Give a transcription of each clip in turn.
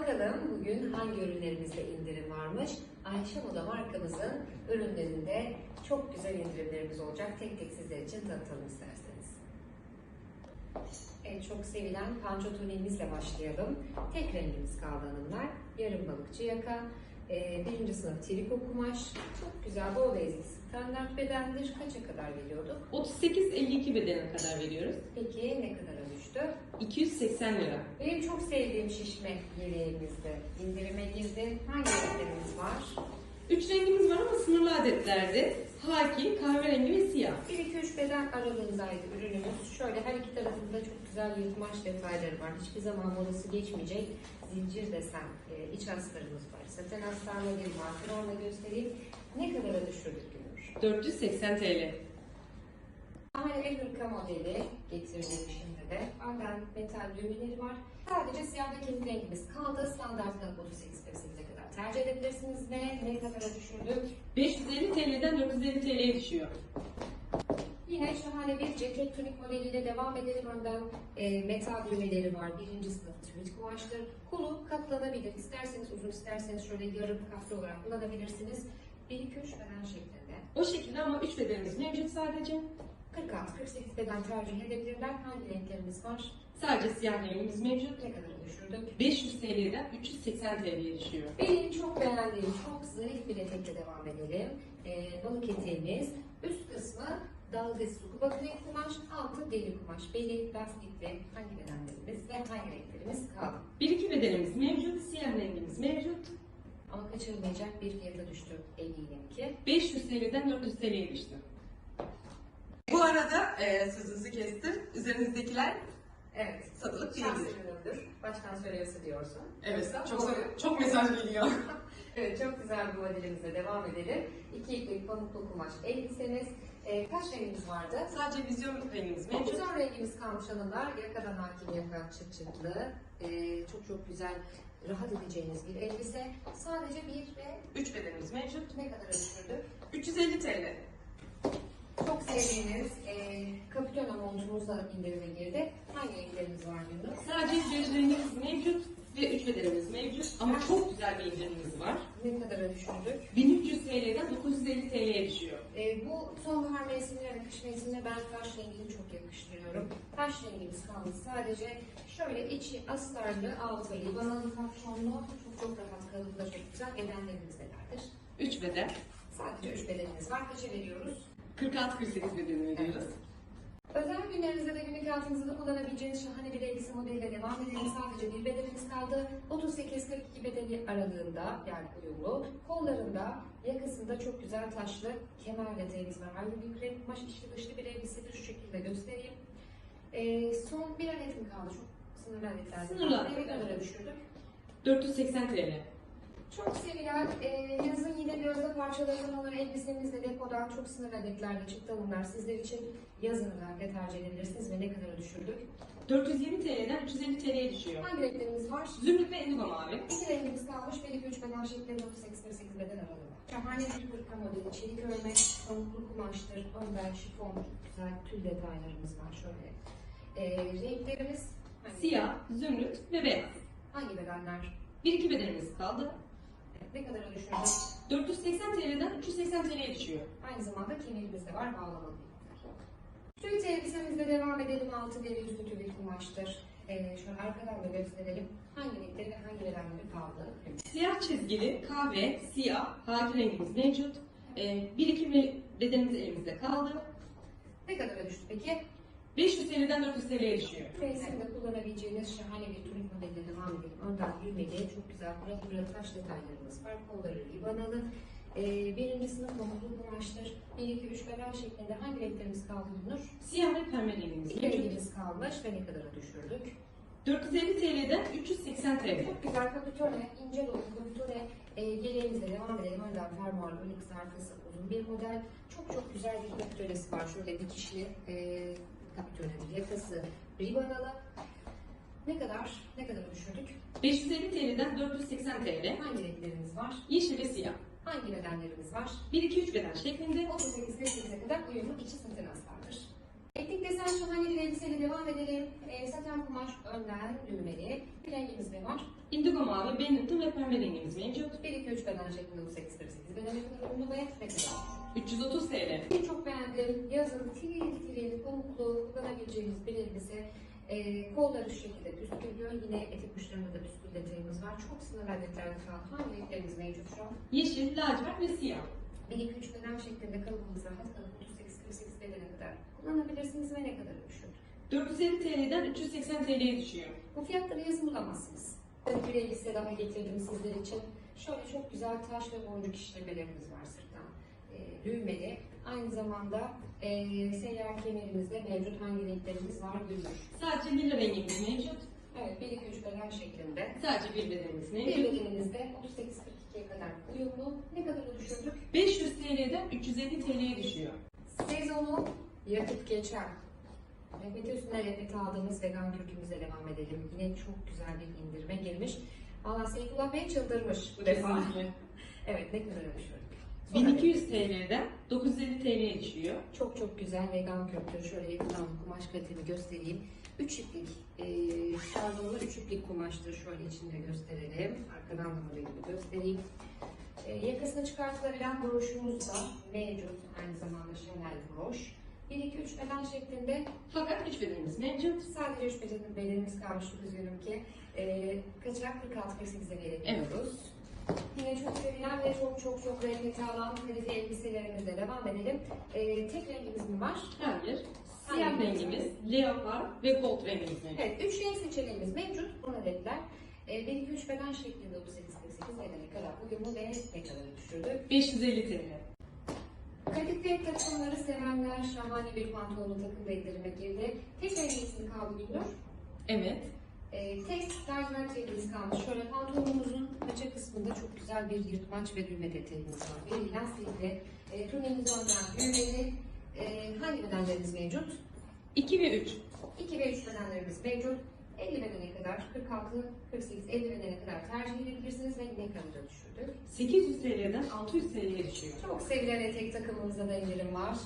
Bakalım bugün hangi ürünlerimizde indirim varmış? Ayşe Moda markamızın ürünlerinde çok güzel indirimlerimiz olacak. Tek tek sizler için tanıtalım isterseniz. En çok sevilen pançotonimizle başlayalım. Tek rengimiz kaldı hanımlar. Yarım balıkçı yaka. Ee, birinci sınıf triko kumaş. Çok güzel bol bezli standart bedendir. Kaça kadar veriyorduk? 38-52 bedene kadar veriyoruz. Peki ne kadara düştü? 280 lira. Benim çok sevdiğim şişme yeleğimizde indirime girdi. Hangi renklerimiz var? Üç rengimiz var ama sınırlı adetlerde. Haki, kahverengi ve siyah. 1-2-3 beden aralığındaydı ürünümüz. Şöyle her iki tarafında çok güzel yırtmaç detayları var. Hiçbir zaman modası geçmeyecek. Zincir desen e, iç astarımız var. Saten astarları var. Kremle göstereyim. Ne kadara düşürdük Gülür? 480 TL. Aynı bir hırka modeli getirdim şimdi de. Arden metal düğmeleri var. Sadece siyah ve kemik rengimiz kaldı. Standartına 38-48'e kadar tercih edebilirsiniz ve ne kadara düşürdük? 550 TL'den 450 TL'ye düşüyor. Yine şahane bir ceket tunik modeliyle devam edelim. Önden e, metal düğmeleri var. Birinci sınıf tüvit kumaştır. Kolu katlanabilir. İsterseniz uzun, isterseniz şöyle yarım katlı olarak kullanabilirsiniz. 1-2-3 beden şeklinde. O şekilde ama 3 bedenimiz mevcut sadece. 46-48 beden tercih edebilirler. Hangi renklerimiz var? Sadece siyah rengimiz mevcut. Ne kadar düşürdük? 500 TL'den 380 TL'ye düşüyor. Benim çok beğendiğim, çok zarif bir etekle devam edelim. Ee, balık eteğimiz, üst kısmı dalgası scuba krem kumaş, altı deri kumaş, beli lastikli hangi bedenlerimiz ve hangi renklerimiz kaldı. 1-2 bedenimiz mevcut, siyah rengimiz mevcut. Ama kaçırılmayacak bir fiyata düştü ki. 500 TL'den 400 TL'ye düştü. Bu arada e, sözünüzü kestim. Üzerinizdekiler Evet. satılık değildir. Başkan söylüyorsa diyorsun. Evet, Yoksa çok doğru. çok mesaj geliyor. Evet, çok güzel bir modelimize devam edelim. İki iplik pamuklu kumaş elbisemiz. Ee, kaç rengimiz vardı? Sadece vizyon rengimiz mevcut. Vizyon rengimiz kalmış hanımlar. Yakadan hakim yaka çıt çıtlı. Ee, çok çok güzel, rahat edeceğiniz bir elbise. Sadece bir ve 3 bedenimiz mevcut. ne kadar düşürdü? 350 TL. Çok sevdiğiniz e, kapitona montumuzla indirime girdi. Hangi renklerimiz var Gülnur? Sadece rengimiz mevcut ve 3 bedenimiz mevcut. Ama çok güzel bir indirimimiz var. Ne kadara düşürdük? 1300 TL'den 950 TL'ye düşüyor. E, bu sonbahar mevsimine ve kış mevsimine ben taş rengini çok yakıştırıyorum. Taş rengimiz kalmış. Sadece şöyle içi astarlı, altı libanalı kapşonlu, çok çok rahat kalıplı, çok güzel bedenlerimiz nelerdir? 3 beden. Sadece üç bedenimiz var. Kaça veriyoruz? 46-48 bedeni veriyoruz. Özel günlerinizde de günlük hayatınızda kullanabileceğiniz şahane bir elbise modeliyle devam edelim. Sadece bir bedenimiz kaldı. 38-42 bedeni aralığında yani uyumlu. Kollarında, yakasında çok güzel taşlı kemer detayımız var. Aynı bir krem kumaş içli dışlı bir elbisedir. Şu şekilde göstereyim. Ee, son bir adet mi kaldı? Çok sınırlı adetler. Sınırlı adetler. kadara düşürdük? 480 TL. Çok sevilen, e, yazın yine gözde parçalarından olan elbisemizle depodan çok sınırlı adetlerle çıktı bunlar. Sizler için yazın özellikle tercih edebilirsiniz ve ne kadara düşürdük? 420 TL'den 350 TL'ye düşüyor. Hangi renklerimiz var? Zümrüt ve indigo mavi. İki rengimiz kalmış. Belli 3 beden şeklinde 38 beden aralığı. Şahane bir hırka modeli. Çelik örme, pamuklu kumaştır. Önden şifon, güzel tül detaylarımız var şöyle. E, renklerimiz? Siyah, zümrüt ve beyaz. Hangi bedenler? 1-2 bedenimiz kaldı. Ne kadara düşürdük? 480 TL'den 380 TL'ye düşüyor. Aynı zamanda kemerimiz de var, bağlamalı. Tüyt elbisemizle devam edelim. Altı deri yüzlü tüy kumaştır. Ee, şöyle arkadan da gösterelim. Hangi renkleri ve hangi bedenleri kaldı? Siyah çizgili, kahve, siyah, haki rengimiz mevcut. Ee, 1-2 bedenimiz elimizde kaldı. Ne kadara düştü peki? 500 TL'den 400 TL'ye düşüyor. Mevsimde kullanabileceğiniz şahane bir tunik modelle devam edelim. Önden düğmeli, çok güzel pırıl pırıl taş detaylarımız var. Kolları libanalı. Ee, birinci sınıf pamuklu kumaştır. 1, 2, 3 beden şeklinde hangi renklerimiz kaldı Nur? Siyah ve pembe rengimiz İki rengimiz kalmış ve ne kadara düşürdük? 450 TL'den 380 TL. Çok güzel kapitone, ince dolu kapitone e, yeleğimizle devam edelim. Önden fermuarlı, onyx arkası uzun bir model. Çok çok güzel bir kapitonesi var. Şöyle dikişli e, kapitonedir. Yakası ribanalı. Ne kadar? Ne kadar düşürdük? 550 TL'den 480 TL. Hangi renklerimiz var? Yeşil ve siyah. Hangi bedenlerimiz var? 1-2-3 beden şeklinde 38 8'e kadar uyumlu içi saten astardır. Etnik güzel şahane devam edelim. E, saten kumaş önden düğmeli. Bir rengimiz ne var? Indigo mavi, Benetton ve pembe rengimiz mevcut. 1 2 3 beden şeklinde bu 8 48 bedene kadar uyumlu ve ne kadar? 330 TL. Bir çok beğendim. Yazın tiril tiril pamuklu kullanabileceğiniz bir elbise. E, kolları şu şekilde püskürüyor. Yine etek uçlarında da püskül var. Çok sınır adetlerle kalan hangi renklerimiz mevcut şu an? Yeşil, lacivert ve siyah. 1 2 3 beden şeklinde kalıbımız rahat kalıp 38 48 bedene kadar kullanabilirsiniz ve ne kadar düşüyor? 450 TL'den 380 TL'ye düşüyor. Bu fiyatları yazın bulamazsınız. Bir elbise daha getirdim sizler için. Şöyle çok güzel taş ve boncuk işlemelerimiz var sırttan. E, düğmeli. Aynı zamanda e, seyyar kemerimizde mevcut hangi renklerimiz var gümüş. Sadece lila rengimiz mevcut. Evet 1 2 3 beden şeklinde. Sadece bir bedenimiz Bir mevcut. bedenimizde 38-42'ye kadar uyumlu. Ne kadar düşürdük? 500 TL'den 350 TL'ye düşüyor. Sezonu yakıp geçer. Repeti üstüne repeti aldığımız vegan kürkümüze devam edelim. Yine çok güzel bir indirime girmiş. Valla Seyfullah Bey çıldırmış bu defa. Kesinlikle. evet ne düşürdük? Sonra 1200 TL'den 950 TL'ye düşüyor. Çok çok güzel vegan kürktür. Şöyle yakından kumaş kalitemi göstereyim. Üç iplik, e, şarbonlu üç iplik kumaştır. Şöyle içinde gösterelim. Arkadan da modelimi göstereyim. E, yakasını çıkartılabilen broşumuz da mevcut. Aynı zamanda Chanel broş. 1 2 3 beden şeklinde Fakat 3 bedenimiz mevcut. sadece 3 beden bedenimiz kalmış. Üzgünüm ki. E, kaçak 46-48'e verebiliyoruz. Yine çok sevilen ve çok çok çok renkli alan kadife elbiselerimizle devam edelim. E, tek rengimiz mi var? Hayır. Siyah Hangi? rengimiz, leopar ve gold rengimiz mevcut. Evet, üç renk seçeneğimiz mevcut. Bu adetler e, 1 2 3 beden şeklinde 38 48 bedene kadar uyumlu ve ne kadar düşürdük. 550 TL. Kadife takımları sevenler şahane bir pantolonlu takımda indirime girdi. Tek rengisini kaldı Gündür. Evet. E, tek lacivert rengimiz kalmış. Şöyle pantolonumuzun paça kısmında çok güzel bir yırtmaç ve düğme detayımız var. Bir lastikli, e, turnemiz önden düğmeli. E, hangi bedenlerimiz mevcut? 2 ve 3. 2 ve 3 bedenlerimiz mevcut. 50 bedene kadar, 46, 48, 50 bedene kadar tercih edebilirsiniz ve ne kadar düşürdük? 800 TL'den 600 TL'ye düşüyor. Çok sevilen etek takımımızda da indirim var.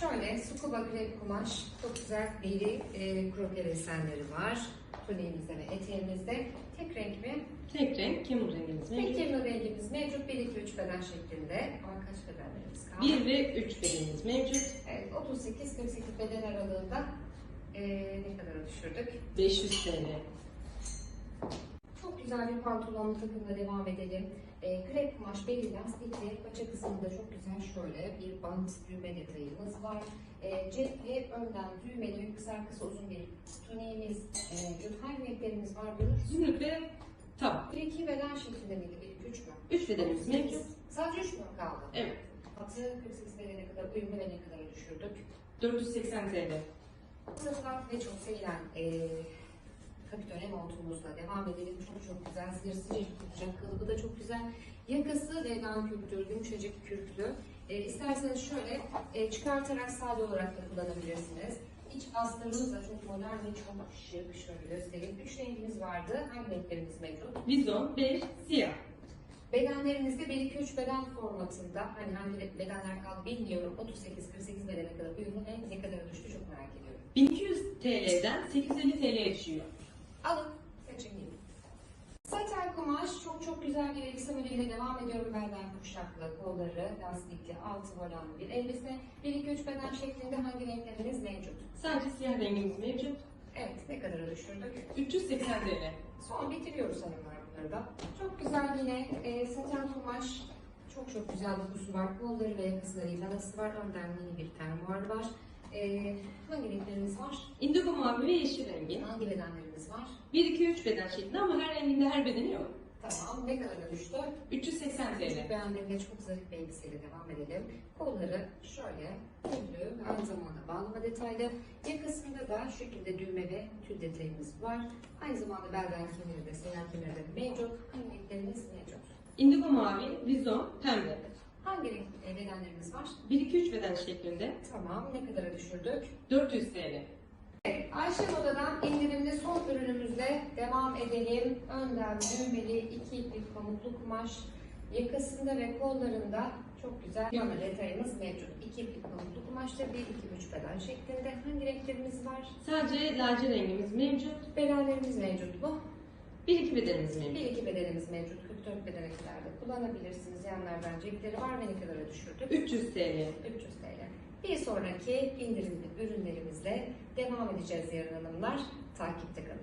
Şöyle scuba krep kumaş, çok güzel deri e, krope desenleri var. Tuniğimizde ve eteğimizde. Tek renk mi? Tek renk, kemur rengimiz Tek mevcut. kelime rengimiz mevcut. 1, 2, 3 beden şeklinde. Ama kaç bedenlerimiz kaldı? 1 ve 3 bedenimiz mevcut. Evet, 38-48 beden aralığında e, ne kadar düşürdük? 500 TL. Çok güzel bir pantolonlu takımla devam edelim. E, krep kumaş belli lastikli. Paça kısmında çok güzel şöyle bir bant düğme detayımız var. E, cepli önden düğmeli kısa kısa uzun bir tuniğimiz e. Hangi renklerimiz var? Zümrüt ve tam. Bir iki beden şeklinde miydi? Bir üç mü? 3 bedenimiz mevcut. Sadece üç mü kaldı? Evet. Atı 48 bedene kadar uyumlu ve ne kadar düşürdük? 480 TL. Sırtlar ve çok sevilen e, kapitone montumuzla devam edelim. Çok çok güzel. Zır sıcacık tutacak. Kalıbı da çok güzel. Yakası vegan kürktür. Yumuşacık kürklü. E, isterseniz şöyle e, çıkartarak sade olarak da kullanabilirsiniz. İç bastırımız da çok modern ve çok şık. Şöyle göstereyim. Üç rengimiz vardı. Hangi renklerimiz mevcut? Vizon, bej, siyah. Bedenlerimizde 1-2-3 beden formatında. Hani hangi bedenler kaldı bilmiyorum. 38-48 bedene kadar uyumlu ve ne kadar düştü çok merak ediyorum. 1200 TL'den 850 TL'ye düşüyor. Alın, seçin gidin. Saten kumaş çok çok güzel bir elbise modeliyle devam ediyorum. Belden kuşaklı, kolları, lastikli, altı volanlı bir elbise. 1-2-3 beden şeklinde hangi renkleriniz mevcut? Sadece siyah rengimiz mevcut. Evet, ne kadara düşürdük? 380 TL. Son bitiriyoruz hanımlar bunları da. Çok güzel yine e, saten kumaş. Çok çok güzel dokusu var. Kolları ve yakaslarıyla nasıl var? Önden mini bir fermuar var. E, hangi renklerimiz var? Indigo mavi ve yeşil rengi. Hangi bedenlerimiz var? 1-2-3 beden şeklinde ama her renginde her bedeni yok. Tamam, ne kadara düştü? 380 Çok TL. beğendiğim ve çok zarif bir elbiseyle devam edelim. Kolları şöyle tüllü, aynı zamanda bağlama detaylı. Yakasında da şu şekilde düğme ve tül detayımız var. Aynı zamanda belden kemeri de, seyyar kemeri de mevcut. Hangi renklerimiz mevcut? Indigo mavi, vizon, pembe. Hangi renk e, bedenlerimiz var? 1-2-3 beden şeklinde Tamam, ne kadara düşürdük? 400 TL. Ayşe Moda'dan indirimli son ürünümüzle devam edelim. Önden düğmeli iki iplik pamuklu kumaş. Yakasında ve kollarında çok güzel yana detayımız mevcut. İki iplik pamuklu kumaşta bir iki üç beden şeklinde. Hangi renklerimiz var? Sadece lacivert rengimiz mevcut. Bedenlerimiz mevcut mu? Bir iki bedenimiz mevcut. Bir iki bedenimiz mevcut. 44 bedenekilerde kullanabilirsiniz. Yanlardan cepleri var ve ne kadara düşürdük? 300 TL. 300 TL. Bir sonraki indirimli ürünlerimizle devam edeceğiz yarın hanımlar. Takipte kalın.